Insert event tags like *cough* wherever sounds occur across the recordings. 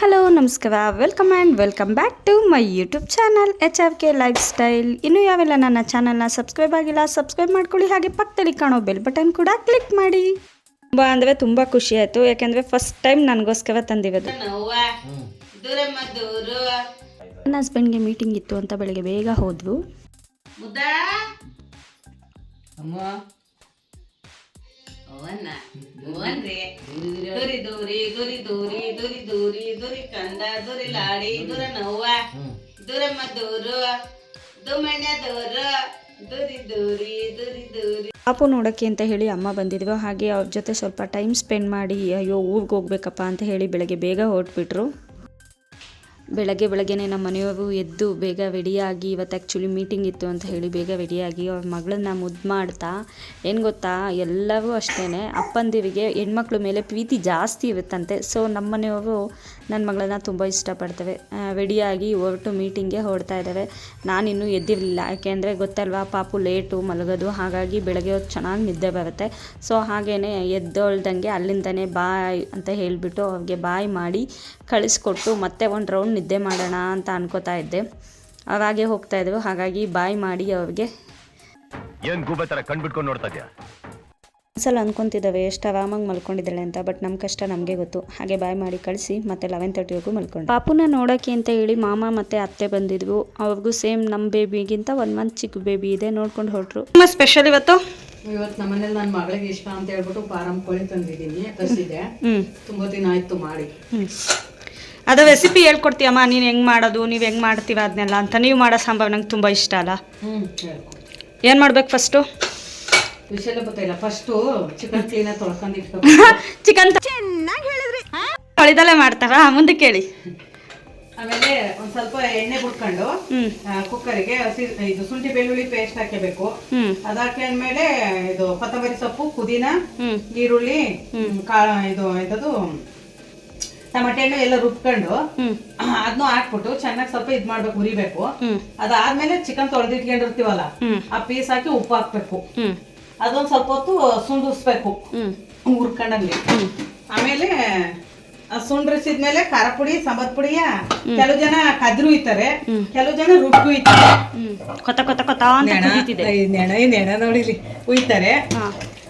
Hello, ನಮಸ್ಕಾರ. Welcome and welcome back to my YouTube channel H R K lifestyle ಇನ್ನೂ ಯಾವೆಲ್ಲ ನನ್ನ ಚಾನಲ್ನ ಸಬ್ಸ್ಕ್ರೈಬ್ ಆಗಿಲ್ಲ ಸಬ್ಸ್ಕ್ರೈಬ್ ಮಾಡ್ಕೊಳ್ಳಿ. ಹಾಗೆ ಪಕ್ಕದಲ್ಲಿ ಕಾಣೋ ಬೆಲ್ ಬಟನ್ ಕೂಡ ಕ್ಲಿಕ್ ಮಾಡಿ. ತುಂಬ ಅಂದರೆ ತುಂಬ ಖುಷಿ ಆಯಿತು. ಯಾಕೆಂದರೆ ಫಸ್ಟ್ ಟೈಮ್ ನನಗೋಸ್ಕರ ತಂದಿರೋದು. ನನ್ನ ಹಸ್ಬೆಂಡ್ಗೆ ಮೀಟಿಂಗ್ ಇತ್ತು ಅಂತ ಬೆಳಗ್ಗೆ ಬೇಗ ಹೋದ್ವು. ಮುದ್ದ ಅಮ್ಮ ಅವನ್ನ ದೊರಿ ದೂರಿ ದೂರಿ ದೂರಿ ದೂರಿ ದೂರಿ ದೂರಿ ದೂರಿ ಕಂದ ದೂರಿ ಲಾಡಿ ದೂರ ನೋವ. ದೂರಮ್ಮ ದೂರು. ದುಮಣ್ಣ ದೂರು. ದುರಿ ದೂರಿ ದೂರಿ ದೂರಿ. ಪಾಪು ನೋಡೋಕ್ಕೆ ಅಂತ ಹೇಳಿ ಅಮ್ಮ ಬಂದಿದ್ವಿ. ಹಾಗೆ ಅವ್ರ ಜೊತೆ ಸ್ವಲ್ಪ ಟೈಮ್ ಸ್ಪೆಂಡ್ ಮಾಡಿ ಅಯ್ಯೋ ಊರಿಗೆ ಹೋಗ್ಬೇಕಪ್ಪ ಅಂತ ಹೇಳಿ ಬೆಳಗ್ಗೆ ಬೇಗ ಹೊರಟ್ಬಿಟ್ರು. ಬೆಳಗ್ಗೆ ಬೆಳಗ್ಗೆನೆ ನಮ್ಮ ಮನೆಯವರು ಎದ್ದು ಬೇಗ ರೆಡಿಯಾಗಿ ಇವತ್ತು ಆ್ಯಕ್ಚುಲಿ ಮೀಟಿಂಗ್ ಇತ್ತು ಅಂತ ಹೇಳಿ ಬೇಗ ರೆಡಿಯಾಗಿ ಅವ್ರ ಮಗಳನ್ನ ಮುದ್ದು ಮಾಡ್ತಾ, ಏನು ಗೊತ್ತಾ? ಎಲ್ಲರೂ ಅಷ್ಟೇ ಅಪ್ಪಂದಿರಿಗೆ ಹೆಣ್ಮಕ್ಳ ಮೇಲೆ ಪ್ರೀತಿ ಜಾಸ್ತಿ ಇರುತ್ತಂತೆ. ಸೊ ನಮ್ಮ ಮನೆಯವರು ನನ್ನ ಮಗಳನ್ನ ತುಂಬ ಇಷ್ಟಪಡ್ತೇವೆ. ರೆಡಿಯಾಗಿ ಹೊರಟು ಮೀಟಿಂಗ್ಗೆ ಹೊರಡ್ತಾ ಇದ್ದಾವೆ. ನಾನಿನ್ನೂ ಎದ್ದಿರಲಿಲ್ಲ. ಯಾಕೆಂದರೆ ಗೊತ್ತಲ್ವಾ, ಪಾಪು ಲೇಟು ಮಲಗೋದು, ಹಾಗಾಗಿ ಬೆಳಗ್ಗೆ ಹೊತ್ತು ಚೆನ್ನಾಗಿ ನಿದ್ದೆ ಬರುತ್ತೆ. ಸೊ ಹಾಗೇ ಎದ್ದೊಳ್ದಂಗೆ ಅಲ್ಲಿಂದನೇ ಬಾಯ್ ಅಂತ ಹೇಳಿಬಿಟ್ಟು ಅವ್ರಿಗೆ ಬಾಯ್ ಮಾಡಿ ಕಳಿಸ್ಕೊಟ್ಟು ಮತ್ತೆ ಒಂದು ರೌಂಡ್ ನಿದ್ದೆ ಮಾಡೋಣ ಅಂತ ಅನ್ಕೋತಾ ಇದ್ದೆ. ಅವಾಗೆ ಹೋಗ್ತಾ ಇದ್ವು ಹಾಗಾಗಿ ಬಾಯ್ ಮಾಡಿ ಅವ್ರಿಗೆ. ಏನು ಗೂಬೆ ಥರ ಕಂಡುಬಿಟ್ಕೊಂಡು ನೋಡ್ತಾ ಇದ್ಯಾ ಒಂದ್ಸಲ ಅಂದ್ಕೊತಿದ್ದಾವೆ ಎಷ್ಟು ಆರಾಮಾಗಿ ಮಲ್ಕೊಂಡಿದ್ದಾಳೆ ಅಂತ ಬಟ್ ನಮ್ಮ ಕಷ್ಟ ನಮಗೆ ಗೊತ್ತು. ಹಾಗೆ ಬಾಯ್ ಮಾಡಿ ಕಳಿಸಿ ಮತ್ತೆ ಲೆವೆನ್ ತರ್ಟಿವರೆಗೂ ಮಲ್ಕೊಂಡು. ಪಾಪುನ ನೋಡೋಕೆ ಅಂತ ಹೇಳಿ ಮಾಮ ಮತ್ತೆ ಅತ್ತೆ ಬಂದಿದ್ವು. ಅವ್ರಿಗೂ ಸೇಮ್ ನಮ್ಮ ಬೇಬಿಗಿಂತ ಒನ್ ಮಂತ್ ಚಿಕ್ಕ ಬೇಬಿ ಇದೆ ನೋಡ್ಕೊಂಡು ಹೊರಟ್ರು. ಸ್ಪೆಷಲ್ ಇವತ್ತು? ಇವತ್ತು ನಮ್ಮನೇಲಿ ನನ್ನ ಮಗಳಿಗೆ ಇಷ್ಟ ಅಂತ ಹೇಳ್ಬಿಟ್ಟು ಫಾರಂ ಕೋಳಿ ತಂದಿದ್ದೀನಿ ತರಿಸಿದೆ ತುಂಬ ತುಂಬಾ ದಿನ ಆಯಿತು ಮಾಡಿ. ಅದು ರೆಸಿಪಿ ಹೇಳ್ಕೊಡ್ತೀಯಮ್ಮ ನೀನು ಹೆಂಗೆ ಮಾಡೋದು ನೀವು ಹೆಂಗೆ ಮಾಡ್ತೀವ ಅದನ್ನೆಲ್ಲ ಅಂತ. ನೀವು ಮಾಡೋ ಸಾಂಬಾರು ನಂಗೆ ತುಂಬ ಇಷ್ಟ ಅಲ್ಲ? ಏನು ಮಾಡ್ಬೇಕು ಫಸ್ಟು ವಿಷಯ ಗೊತ್ತಿಲ್ಲ ಫಸ್ಟು ಚಿಕನ್ ಕ್ಲೀನ ತೊಳ್ಕೊಂಡು ಚಿಕನ್ ಚೆನ್ನಾಗಿ ಹೇಳಿದ್ರಿ. ಹೊಳಿದಲ್ಲೇ ಮಾಡ್ತಾರ? ಮುಂದೆ ಕೇಳಿ. ಆಮೇಲೆ ಒಂದ್ ಸ್ವಲ್ಪ ಎಣ್ಣೆ ಬಿಟ್ಕೊಂಡು ಹ್ಞೂ ಕುಕ್ಕರಿಗೆ ಇದು ಶುಂಠಿ ಬೆಳ್ಳುಳ್ಳಿ ಪೇಸ್ಟ್ ಹಾಕಬೇಕು ಅದಾದ್ಮೇಲೆ ಇದು ಕೊತ್ತಂಬರಿ ಸೊಪ್ಪು ಪುದೀನ ಈರುಳ್ಳಿ ಕಾ ಇದು ಎಂತದು ಟಮಟೆ ಹಣ್ಣು ಎಲ್ಲ ರುಬ್ಕೊಂಡು ಅದನ್ನು ಹಾಕ್ಬಿಟ್ಟು ಚೆನ್ನಾಗಿ ಸ್ವಲ್ಪ ಇದ್ ಮಾಡ್ಬೇಕು ಹುರಿಬೇಕು. ಅದಾದ್ಮೇಲೆ ಚಿಕನ್ ತೊಳೆದಿಟ್ಕೊಂಡಿರ್ತೀವಲ್ಲ ಆ ಪೀಸ್ ಹಾಕಿ ಉಪ್ಪು ಹಾಕ್ಬೇಕು. ಅದೊಂದ್ ಸ್ವಲ್ಪ ಹೊತ್ತು ಸುಂಡಿಸ್ಬೇಕು ಹುರ್ಕೊಂಡಲ್ಲಿ ಹುರ್ಕೊಂಡಂಗೆ ಆಮೇಲೆ ಸುಂಡ್ರಿಸಿದ್ಮೇಲೆ ಖಾರ ಪುಡಿ ಸಾಂಬಾರ್ ಪುಡಿಯ ಕೆಲವು ಜನ ಕದ್ರು ಇತ್ತಾರೆ ಕೆಲವು ಜನ ರುಬ್ಬು ನೆಣ ನೋಡಿಲಿ ಉಯ್ತಾರೆ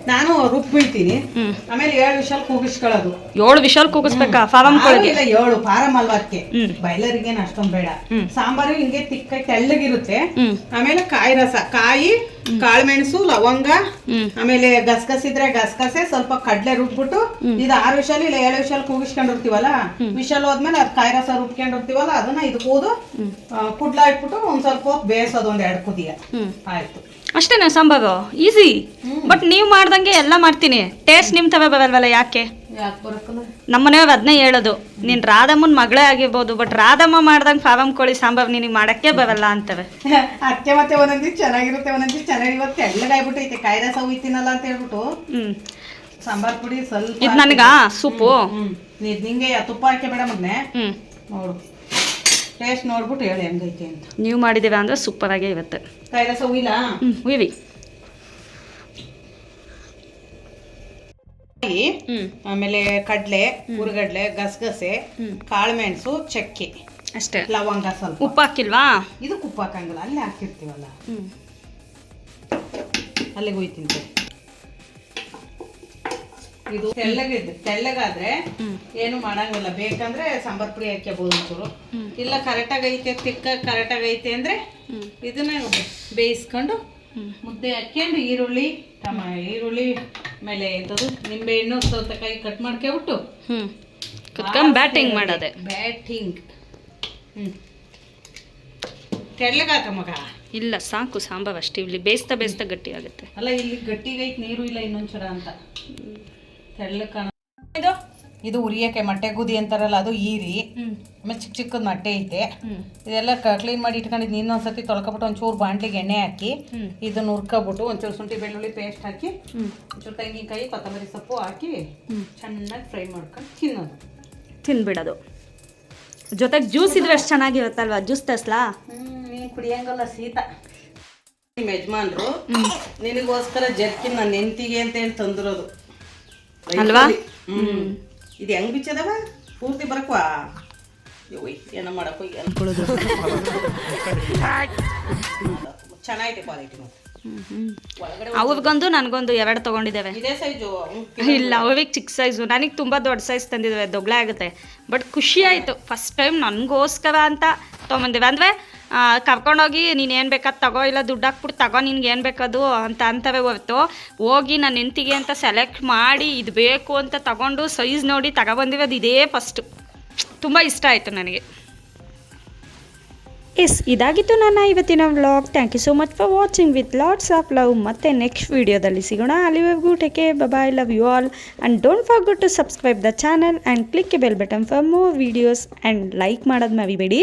ನಾನು ರುಬ್ಬಿಡ್ತೀನಿ ಹ್ಞೂ ಆಮೇಲೆ ಏಳು ವಿಶಾಲ್ ಕೂಗಿಸ್ಕೊಳ್ಳೋದು. ಏಳು ವಿಶಾಲ್ ಕೂಗಿಸ್ಬೇಕಾ? ಫಾರಂ ಇಲ್ಲ ಏಳು ಫಾರಂ ಅಲ್ವಾ ಅದಕ್ಕೆ ಬೈಲರಿಗೇನು ಅಷ್ಟೊಂದ್ ಬೇಡ. ಸಾಂಬಾರು ಹಿಂಗೆ ತಿಕ್ಕ ತೆಳ್ಳಗಿರುತ್ತೆ. ಆಮೇಲೆ ಕಾಯಿ ರಸ ಕಾಯಿ ಕಾಳುಮೆಣಸು ಲವಂಗ ಆಮೇಲೆ ಗಸಗಸ ಇದ್ರೆ ಗಸಗಸೆ ಸ್ವಲ್ಪ ಕಡ್ಲೆ ರುಬ್ಬಿಟ್ಟು ಇದು ಆರು ವಿಷಲ್ ಇಲ್ಲ ಏಳು ವಿಷಲ್ ಕೂಗಿಸ್ಕೊಂಡಿರ್ತೀವಲ್ಲ? ವಿಷಲ್ ಹೋದ್ಮೇಲೆ ಅದ್ ಕಾಯಿ ರಸ ರುಬ್ಕೊಂಡಿರ್ತೀವಲ್ಲ ಅದನ್ನ ಇದು ಕೂದು ಕುಡ್ಲ ಇಟ್ಬಿಟ್ಟು ಒಂದ್ ಸ್ವಲ್ಪ ಬೇಯಿಸೋದು ಒಂದ್ ಎರಡು ಕುದಿಯ. ಆಯ್ತು. ಅಷ್ಟೇನಾ ಸಾಂಬಾರು? ಈಸಿ ಬಟ್ ನೀವು ಮಾಡ್ದಂಗೆ ಎಲ್ಲ ಮಾಡ್ತೀನಿ. ಟೇಸ್ಟ್ ನಿಮ್ ತವೇ ಬರಲ್ವಲ್ಲ ಯಾಕೆ? ನಮ್ಮ ಮನೆಯವ್ರು ಅದನ್ನೇ ಹೇಳೋದು. ನೀನು ರಾಧಮ್ಮನ ಮಗಳೇ ಆಗಿರ್ಬೋದು ಬಟ್ ರಾಧಮ್ಮ ಮಾಡ್ದಂಗೆ ಫಾರಂ ಕೋಳಿ ಸಾಂಬಾರು ನಿನಗೆ ಮಾಡಕ್ಕೆ ಬರಲ್ಲ ಅಂತವೆ. *laughs* ಅಕ್ಕೆ ಮತ್ತೆ ಒಂದೊಂದಿ ಚೆನ್ನಾಗಿರುತ್ತೆ ಒಂದೊಂದು ಚೆನ್ನಾಗಿ ಇವತ್ತು ತೆಳ್ಳಗಾಗ್ಬಿಟ್ಟೈತೆ ಕಾಯಿ ರಸ ಉಯ್ತೀನಲ್ಲ ಅಂತ ಹೇಳ್ಬಿಟ್ಟು. ಹ್ಞೂ ಸಾಂಬಾರ್ ಪುಡಿ ಸ್ವಲ್ಪ ಇದು ನನಗ? ಸೂಪು? ಹ್ಞೂ ನೀವ್ ನಿಂಗೆ ತುಪ್ಪ ಹಾಕಿ ಬೇಡ ಮೊನ್ನೆ ನೋಡು. ಟೇಸ್ಟ್ ನೋಡ್ಬಿಟ್ಟು ಹೇಳಿ ಹೆಂಗೈತೆ ಅಂತ. ನೀವು ಮಾಡಿದ್ದೀರ ಅಂದರೆ ಸೂಪರಾಗೇ ಇವತ್ತು. ಕಾಯಿ ರಸ ಹ್ಞೂ ಉಯ್ವಿ ಕಾಯಿ, ಹ್ಞೂ ಆಮೇಲೆ ಕಡ್ಲೆ ಹುರುಗಡ್ಲೆ ಗಸಗಸೆ. ಕಾಳುಮೆಣಸು ಚಕ್ಕೆ ಅಷ್ಟೇ. ಲವಂಗ ಸ್ವಲ್ಪ. ಉಪ್ಪು ಹಾಕಿಲ್ವಾ? ಇದಕ್ಕೆ ಉಪ್ಪು ಹಾಕಂಗಿಲ್ಲ ಅಲ್ಲಿ ಹಾಕಿರ್ತೀವಲ್ಲ. ಅಲ್ಲಿಗೆ ಹೋಯ್ತೀನಿ. ಇದು ತೆಳ್ಳಗಿದ್ದು ತೆಳ್ಳಗಾದ್ರೆ ಏನು ಮಾಡಂಗಿಲ್ಲ. ಬೇಕಂದ್ರೆ ಸಾಂಬಾರ್ ಪುಡಿ ಹಾಕ್ಯಬಹುದು ಒಂಚೂರು. ಇಲ್ಲ ಕರೆಕ್ಟಾಗಿ ಐತೆ ತಿಕ್ಕ ಕರೆಕ್ಟಾಗಿ ಐತೆ ಅಂದ್ರೆ ಇದನ್ನ ಬೇಯಿಸ್ಕೊಂಡು ಮುದ್ದೆ ಹಾಕ್ಯಂಡು ಈರುಳ್ಳಿ ಈರುಳ್ಳಿ ಮೇಲೆ ಎಂಥದ್ದು ನಿಂಬೆಹಣ್ಣು ಸೌತೆಕಾಯಿ ಕಟ್ ಮಾಡ್ಕೊಬಿಟ್ಟು ಹ್ಞೂ ಕುತ್ಕೊಂಡು ಬ್ಯಾಟಿಂಗ್ ಮಾಡೋದೆ. ಬ್ಯಾಟಿಂಗ್ ಹ್ಞೂ ತೆಳ್ಳಗಾಕ ಮಗ. ಇಲ್ಲ ಸಾಕು ಸಾಂಬಾರು ಅಷ್ಟೇ. ಇಲ್ಲಿ ಬೇಯಿಸ್ತಾ ಬೇಯಿಸ್ತಾ ಗಟ್ಟಿ ಆಗುತ್ತೆ. ಅಲ್ಲ ಇಲ್ಲಿ ಗಟ್ಟಿಗೈತೆ ನೀರು ಇಲ್ಲ ಇನ್ನೊಂದು ಚೂರ ಅಂತ. ತೆಳ್ಳಗೆ ಕಾಣ ಇದು ಉರಿಯಕ್ಕೆ ಮೊಟ್ಟೆ ಗುದಿ ಅಂತಾರಲ್ಲ ಅದು ಈರಿ. ಹ್ಞೂ ಆಮೇಲೆ ಚಿಕ್ಕ ಚಿಕ್ಕದ ಮೊಟ್ಟೆ ಐತೆ. ಇದೆಲ್ಲ ಕ್ಲೀನ್ ಮಾಡಿ ಇಟ್ಕೊಂಡಿದ್ದು ಇನ್ನೊಂದ್ಸತಿ ತೊಳ್ಕೊಬಿಟ್ಟು ಒಂಚೂರು ಬಾಂಡ್ಲಿಗೆ ಎಣ್ಣೆ ಹಾಕಿ ಇದನ್ನು ಹುರ್ಕೊಬಿಟ್ಟು ಒಂಚೂರು ಶುಂಠಿ ಬೆಳ್ಳುಳ್ಳಿ ಪೇಸ್ಟ್ ಹಾಕಿ ಹ್ಞೂ ಒಂಚೂರು ತೆಂಗಿನಕಾಯಿ ಕೊತ್ತಂಬರಿ ಸೊಪ್ಪು ಹಾಕಿ ಚೆನ್ನಾಗಿ ಫ್ರೈ ಮಾಡ್ಕೊಂಡು ತಿನ್ನೋದು. ತಿನ್ಬಿಡೋದು. ಜೊತೆಗೆ ಜ್ಯೂಸ್ ಇದ್ರೆ ಅಷ್ಟು ಚೆನ್ನಾಗಿರುತ್ತಲ್ವಾ? ಜ್ಯೂಸ್ ತಸ್ಲಾ ನೀನು ಕುಡಿಯಂಗಲ್ಲ ಶೀತ ನಿಮ್ಮ ಯಜಮಾನ್ರು ನಿನಗೋಸ್ಕರ ಜರ್ಕಿನ್ ನನ್ನ ನೆಂತಿಗೆ ಅಂತ ಹೇಳಿ ತಂದಿರೋದು. ಅಲ್ವಾ? ಹ್ಮ್. ಇದು ಹೆಂಗ್ ಬಿಚ್ಚದವ? ಪೂರ್ತಿ ಬರಕ್ವಾ? ಏನೋ ಮಾಡಕ್ಕೋ ಏನು ಚೆನ್ನಾಗಿದೆ ಕ್ವಾಲಿಟಿ ಮತ್ತೆ ಅವ್ರಿಗೊಂದು ನನಗೊಂದು ಎರಡು ತೊಗೊಂಡಿದ್ದೇವೆ. ಇಲ್ಲ ಅವ್ರಿಗೆ ಚಿಕ್ಕ ಸೈಜು ನನಗೆ ತುಂಬ ದೊಡ್ಡ ಸೈಜ್ ತಂದಿದ್ದೇವೆ ದೊಗ್ಳೆ ಆಗುತ್ತೆ ಬಟ್ ಖುಷಿ ಆಯಿತು. ಫಸ್ಟ್ ಟೈಮ್ ನನಗೋಸ್ಕರ ಅಂತ ತೊಗೊಂಬಂದಿವೆ. ಅಂದರೆ ಕರ್ಕೊಂಡೋಗಿ ನೀನು ಏನು ಬೇಕಾದ ತಗೋ, ಇಲ್ಲ ದುಡ್ಡು ಹಾಕ್ಬಿಟ್ಟು ತಗೋ, ನಿನ್ಗೆ ಏನು ಬೇಕದು ಅಂತ ಅಂತವೇ ಹೊರತು ಹೋಗಿ ನನ್ನ ಹೆಂಡತಿಗೆ ಅಂತ ಸೆಲೆಕ್ಟ್ ಮಾಡಿ ಇದು ಬೇಕು ಅಂತ ತಗೊಂಡು ಸೈಜ್ ನೋಡಿ ತಗೊಬಂದಿವಿ, ಅದು ಇದೇ ಫಸ್ಟು ತುಂಬ ಇಷ್ಟ ಆಯಿತು ನನಗೆ. ಎಸ್, ಇದಾಗಿತ್ತು ನನ್ನ ಇವತ್ತಿನ vlog thank you so much for watching with lots of love ಮತ್ತೆ ನೆಕ್ಸ್ಟ್ ವೀಡಿಯೋದಲ್ಲಿ ಸಿಗೋಣ. ಅಲ್ಲಿವರೆಗೂ take care bye love you all and don't forgot to subscribe the channel and click bell button for more videos and like ಮಾಡೋದು ಮರಿಬೇಡಿ.